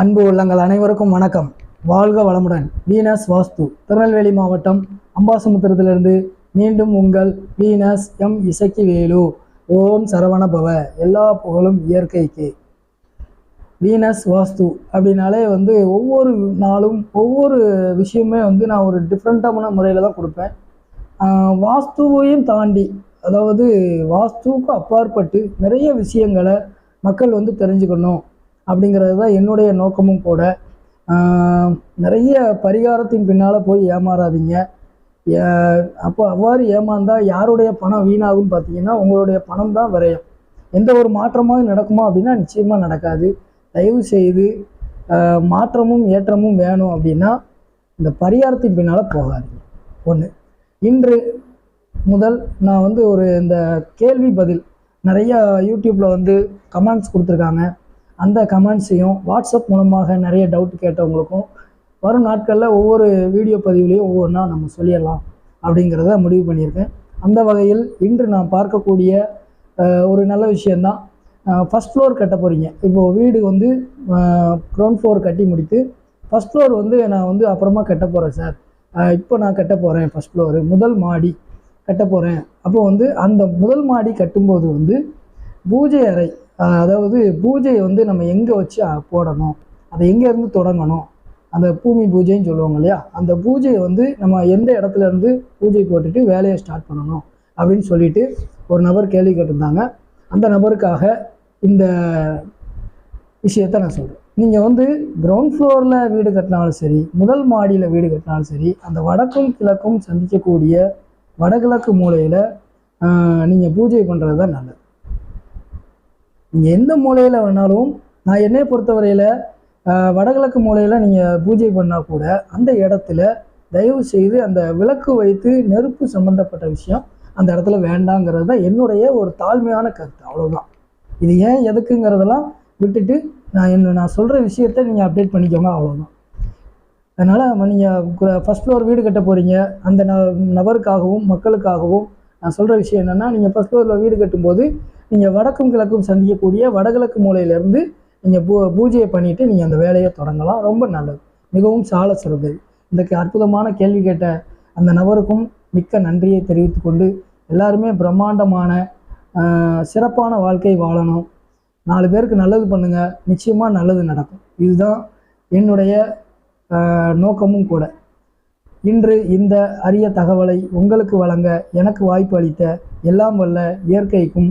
அன்பு உள்ளங்கள் அனைவருக்கும் வணக்கம். வாழ்க வளமுடன். வீனஸ் வாஸ்து திருநெல்வேலி மாவட்டம் அம்பாசமுத்திரத்திலிருந்து மீண்டும் உங்கள் வீனஸ் எம் இசக்கி வேலு ஓம் சரவண பவ எல்லா புகழும் இயற்கைக்கு. வீனஸ் வாஸ்து அப்படின்னாலே வந்து ஒவ்வொரு நாளும் ஒவ்வொரு விஷயமே வந்து நான் ஒரு டிஃப்ரெண்ட்டான முறையில் தான் கொடுப்பேன். வாஸ்துவையும் தாண்டி அதாவது வாஸ்துவுக்கு அப்பாற்பட்டு நிறைய விஷயங்களை மக்கள் வந்து தெரிஞ்சுக்கணும். அப்படிங்கிறது தான் என்னுடைய நோக்கமும் கூட. நிறைய பரிகாரத்தின் பின்னால் போய் ஏமாறாதீங்க. அப்போ அவ்வாறு ஏமாந்தால் யாருடைய பணம் வீணாகும் பார்த்தீங்கன்னா உங்களுடைய பணம் தான் விரையும். எந்த ஒரு மாற்றமாக நடக்குமா அப்படின்னா நிச்சயமாக நடக்காது. தயவு செய்து மாற்றமும் ஏற்றமும் வேணும் அப்படின்னா இந்த பரிகாரத்தின் பின்னால் போகாதீங்க. ஒன்று இன்று முதல் நான் வந்து ஒரு இந்த கேள்வி பதில் நிறையா யூடியூப்பில் வந்து கமெண்ட்ஸ் கொடுத்துருக்காங்க. அந்த கமெண்ட்ஸையும் வாட்ஸ்அப் மூலமாக நிறைய டவுட் கேட்டவங்களுக்கும் வரும் நாட்களில் ஒவ்வொரு வீடியோ பதிவுலையும் ஒவ்வொன்றா நம்ம சொல்லிடலாம் அப்படிங்கிறத முடிவு பண்ணியிருக்கேன். அந்த வகையில் இன்று நான் பார்க்கக்கூடிய ஒரு நல்ல விஷயந்தான் ஃபஸ்ட் ஃப்ளோர் கட்ட போகிறீங்க இப்போது வீடு வந்து க்ரௌண்ட் ஃப்ளோர் கட்டி முடித்து ஃபஸ்ட் ஃப்ளோர் வந்து நான் வந்து அப்புறமா கட்ட போகிறேன் சார். இப்போ நான் கட்ட போகிறேன் ஃபஸ்ட் ஃப்ளோரு முதல் மாடி கட்ட போகிறேன் அப்போ வந்து அந்த முதல் மாடி கட்டும்போது வந்து பூஜை அறை அதாவது பூஜையை வந்து நம்ம எங்கே வச்சு போடணும்? அதை எங்கேருந்து தொடங்கணும்? அந்த பூமி பூஜைன்னு சொல்லுவாங்க இல்லையா? அந்த பூஜையை வந்து நம்ம எந்த இடத்துல இருந்து பூஜை போட்டுட்டு வேலையை ஸ்டார்ட் பண்ணணும்? அப்படின்னு சொல்லிட்டு ஒரு நபர் கேள்வி கேட்டிருந்தாங்க. அந்த நபருக்காக இந்த விஷயத்தை நான் சொல்கிறேன் நீங்கள் வந்து கிரவுண்ட் ஃப்ளோரில் வீடு கட்டினாலும் சரி முதல் மாடியில் வீடு கட்டினாலும் சரி அந்த வடக்கும் கிழக்கும் சந்திக்கக்கூடிய வடகிழக்கு மூலையில் நீங்கள் பூஜை பண்ணுறது தான் நல்லது. நீங்கள் எந்த மூலையில் வேணாலும் நான் என்னை பொறுத்தவரையில் வடகிழக்கு மூலையில் நீங்கள் பூஜை பண்ணால் கூட அந்த இடத்துல தயவு செய்து அந்த விளக்கு வைத்து நெருப்பு சம்மந்தப்பட்ட விஷயம் அந்த இடத்துல வேண்டாங்கிறது தான் என்னுடைய ஒரு தாழ்மையான கருத்து. அவ்வளோதான் இது ஏன் எதுக்குங்கிறதெல்லாம் விட்டுட்டு நான் என்ன நான் சொல்கிற விஷயத்த நீங்கள் அப்டேட் பண்ணிக்கோங்க. அவ்வளோதான் அதனால் நீங்கள் ஃபஸ்ட் ஃப்ளோர் வீடு கட்ட போகிறீங்க அந்த ந நபருக்காகவும் மக்களுக்காகவும் நான் சொல்கிற விஷயம் என்னென்னா நீங்கள் ஃபஸ்ட் ஃப்ளோரில் வீடு கட்டும்போது நீங்கள் வடக்கும் கிழக்கும் சந்திக்கக்கூடிய வடகிழக்கு மூலையிலேருந்து நீங்கள் பூ பூஜையை பண்ணிவிட்டு நீங்கள் அந்த வேலையை தொடங்கலாம். ரொம்ப நல்லது. மிகவும் சால சிறந்தது. இந்த அற்புதமான கேள்வி கேட்ட அந்த நபருக்கும் மிக்க நன்றியை தெரிவித்துக்கொண்டு எல்லாருமே பிரம்மாண்டமான சிறப்பான வாழ்க்கை வாழணும். நாலு பேருக்கு நல்லது பண்ணுங்கள் நிச்சயமாக நல்லது நடக்கும். இதுதான் என்னுடைய நோக்கமும் கூட. இன்று இந்த அரிய தகவலை உங்களுக்கு வழங்க எனக்கு வாய்ப்பு அளித்த எல்லாம் வல்ல இயற்கைக்கும்